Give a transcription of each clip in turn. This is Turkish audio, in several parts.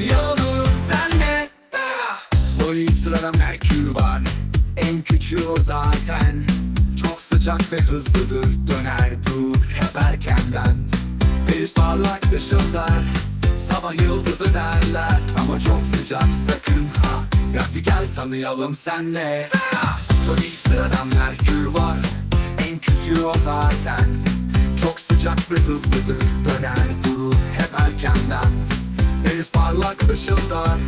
Yanıyorum senle. Ah. Boyu sırada merkür var. En küçüğü o zaten. Çok sıcak ve hızlıdır Döner dur hep erkenden. Bir parlak ışıldar Sabah yıldızı derler. Ama çok sıcak sakın ha. Rafi gel tanıyalım senle. Ah. Tabii sıradan merkür var. En küçüğü o zaten. Çok sıcak ve hızlıdır Döner durur hep erkenden. Deniz parlak ışıldar.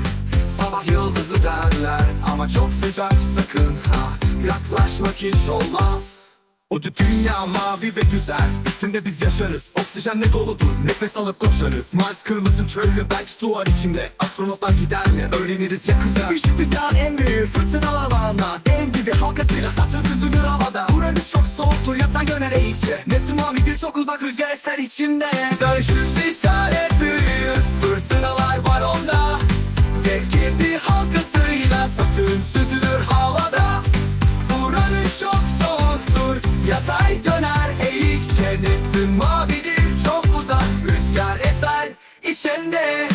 Sabah yıldızı derler Ama çok sıcak sakın ha. Yaklaşmak hiç olmaz. O dünya mavi ve güzel. Üstünde biz yaşarız. Oksijenle doludur. Nefes alıp koşarız. Mars kırmızı çöllü belki su var içinde. Astronotlar gider mi? Öğreniriz yakında Bir bizi en büyük fırtınalar alana En gibi halkasıyla saçın süzülür havada. Uranüs çok soğuktur yatay yöner eğici Neptün mavidir çok uzak rüzgar eser içinde. Dönüşüm içinde